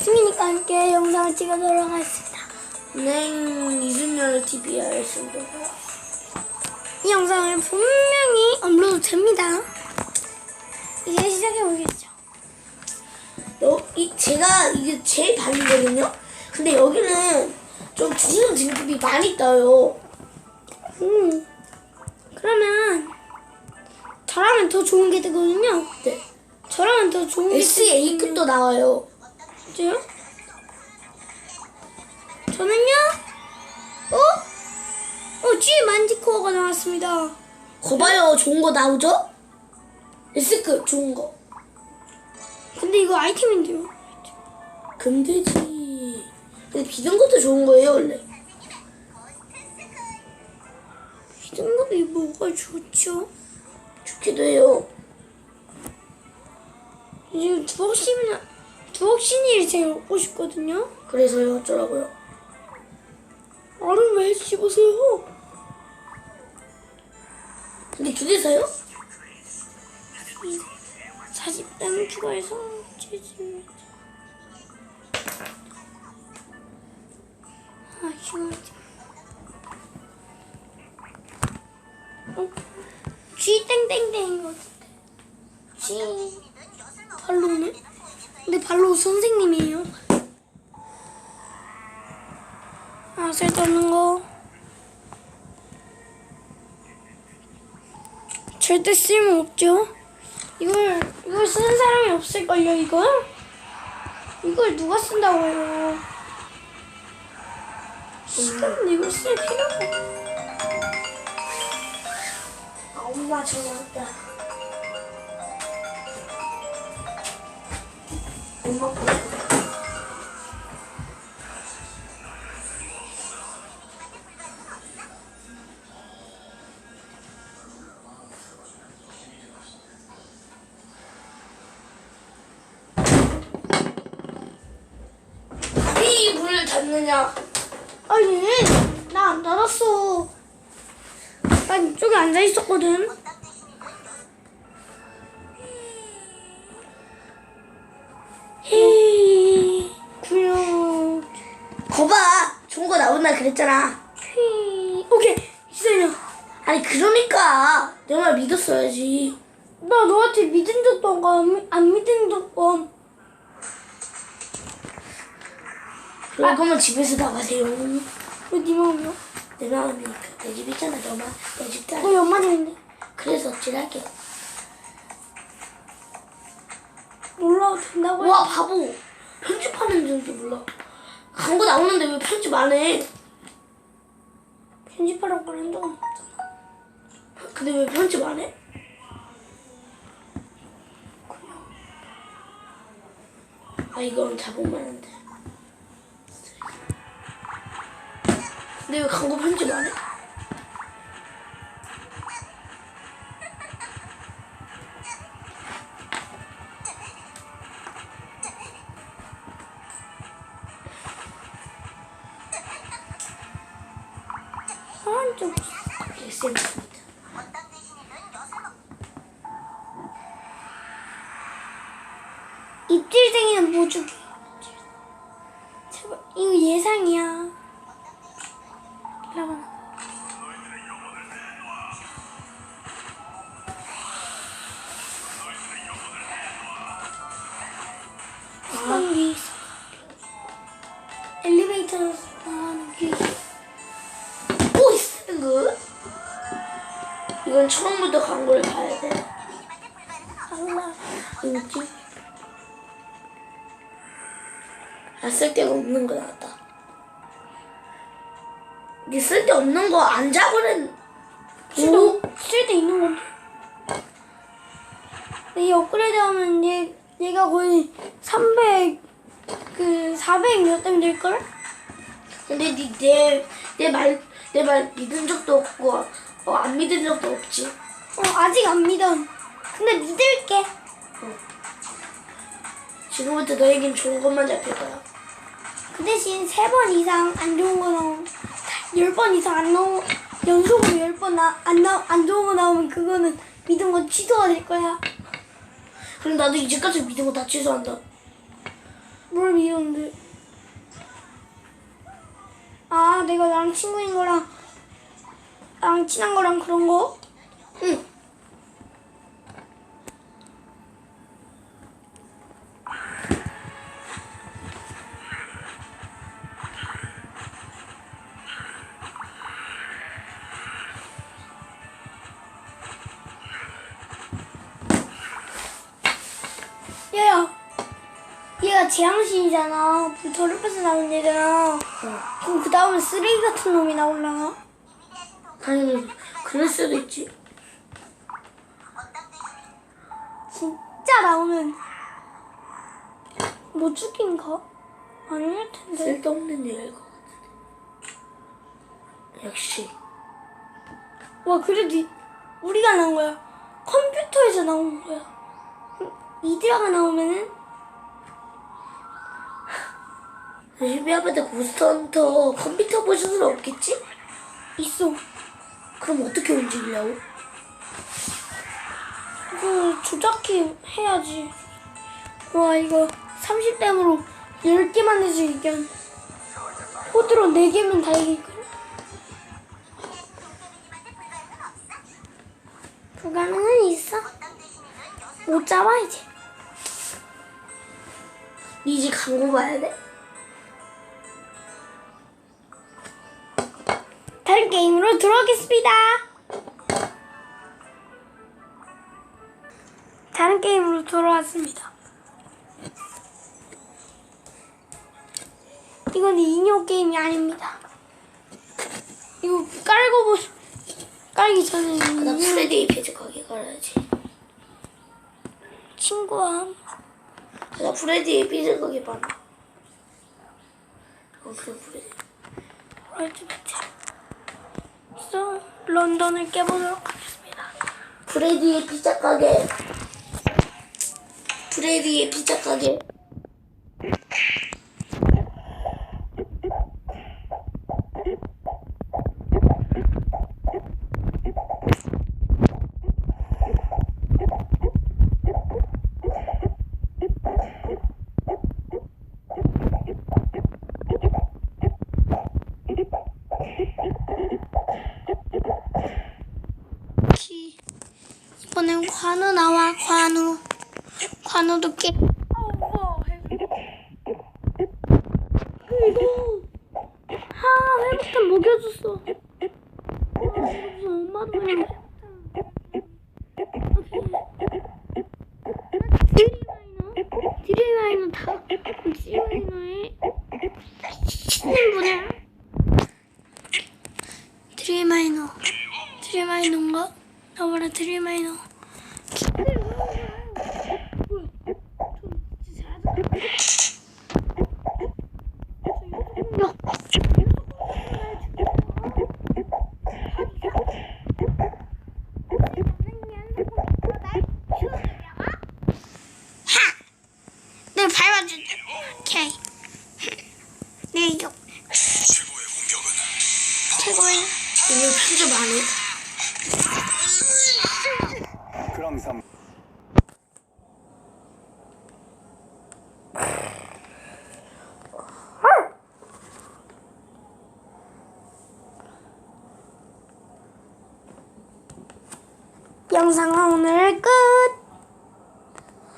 승민이과 함께 영상을 찍어보도록 하겠습니다. 네, TVR 신도 이 영상을 분명히 업로드 됩니다. 이제 시작해 보겠죠. 여, 이, 제가 이게 제일 발리거든요. 근데 여기는 좀 중성 진급이 많이 떠요. 음, 그러면 저라면 더 좋은 게 되거든요. 네. 저라면 더 좋은 게 SA급도 나와요. 진짜요? 저는요? 어? 어, G 만지코어가 나왔습니다. 거봐요, 좋은 거 나오죠? S급 좋은 거. 근데 이거 아이템인데요? 금되지. 근데 비든 것도 좋은 거예요, 원래. 이런 것도 뭐가 좋죠? 좋기도 해요. 지금 두억신이나 두억신이를 제가 얻고 싶거든요. 그래서요, 어쩌라고요. 알을 왜 씹으세요? 근데 두 개 사요? 40단 추가해서 채집. 아, 이거 어? G 땡땡땡인 것 같아. G 발로네? 근데 발로 선생님이에요. 아, 쓸데없는 거. 절대 쓸모 없죠. 이걸 이걸 쓰는 사람이 없을걸요 이걸? 이걸 누가 쓴다고 해요? 시간 이걸 쓸 필요가 아, 엄마 왔다. 이 문을 닫느냐? 아니 나 안 닫았어. 난 이쪽에 앉아 있었거든. 거봐! 좋은 거 나온다 그랬잖아. 휘 오케이 기다려. 아니 그러니까 내 말 믿었어야지. 나 너한테 믿은 적도 없고 안, 미- 안 믿은 적도 없고 그럴 거면 집에서 나가세요. 왜네 마음이야? 내 마음이니까 내 집 있잖아 너만 내 집도 너 되는데 그래서 어찌할게. 놀라도 된다고 해. 와 바보 편집하는 줄도 몰라. 광고 나오는데 왜 편집 안 해? 편집하라고 그런 적은 없잖아. 근데 왜 편집 안 해? 아 이건 자본만 한데. 근데 왜 광고 편집 안 해? 아, 좀 SM. 입질쟁이는 뭐 주기? 제발 이거 예상이야. 뭐지? 아 쓸데가 없는 거 나왔다. 이게 쓸데 없는 거 안 잡으는 쓸데 쓸데 있는 건데. 이 업그레이드 하면 얘 얘가 거의 300 그 400몇 dem 될걸? 근데 내내 말 내 말 믿은 적도 없고 어, 안 믿은 적도 없지. 어 아직 안 믿어. 근데 믿을게. 지금부터 너에겐 좋은 것만 잡힐 거야. 그 대신 세 번 이상 안 좋은 거 나오면 열번 이상 안 나오 연속으로 열 번안나안 좋은 거 나오면 그거는 믿은 거 취소가 될 거야. 그럼 나도 이제까지 믿은 거 다 취소한다. 뭘 이러는데. 아, 내가 나랑 친구인 거랑, 나랑 친한 거랑 그런 거? 응. 얘가 재앙신이잖아. 불 더럽혀서 나온 얘잖아. 어. 그럼 그 다음에 쓰레기 같은 놈이 나올라나? 당연히 그럴 수도 있지. 진짜 나오면 못 죽인가? 아닐 텐데. 쓸데없는 일일 것 같은데. 역시. 와 그래도 이- 우리가 나온 거야. 컴퓨터에서 나온 거야. 이드라가 나오면은 열심히 하면 고스트헌터 컴퓨터 버전은 없겠지? 있어. 그럼 어떻게 움직이려고? 이거 조작해 해야지. 와 이거 30댐으로 10개만 해서 이견. 코드로 4개면 다 이길걸? 불가능은 있어. 못 잡아야지. 니 이제 광고 봐야 돼? 다른 게임으로 들어오겠습니다. 다른 게임으로 돌아왔습니다. 이건 인형 게임이 아닙니다. 이거 깔고 보 깔기 전에 나 프레디 페이지 거기 걸어야지. 친구와 나 프레디 페이지 거기 봐. 어, 그래, 프레디. 그 래서 런던을 깨보도록 하겠습니다. 프레디의 피자 가게. 프레디의 피자 가게. 키. 이번엔 관우 나와 관우. 관우도 깨. 이거 하 회복템 먹여줬어. 엄마도 그냥 드리마이너 다 드리마이너의 미치는 분이야. 드리마이너 드리마이너인가? 나와라 드리마이너 내 밟아주지 오케이 내 이거 최고의 오늘 편집 안 해? 그럼 삼 영상은 오늘 끝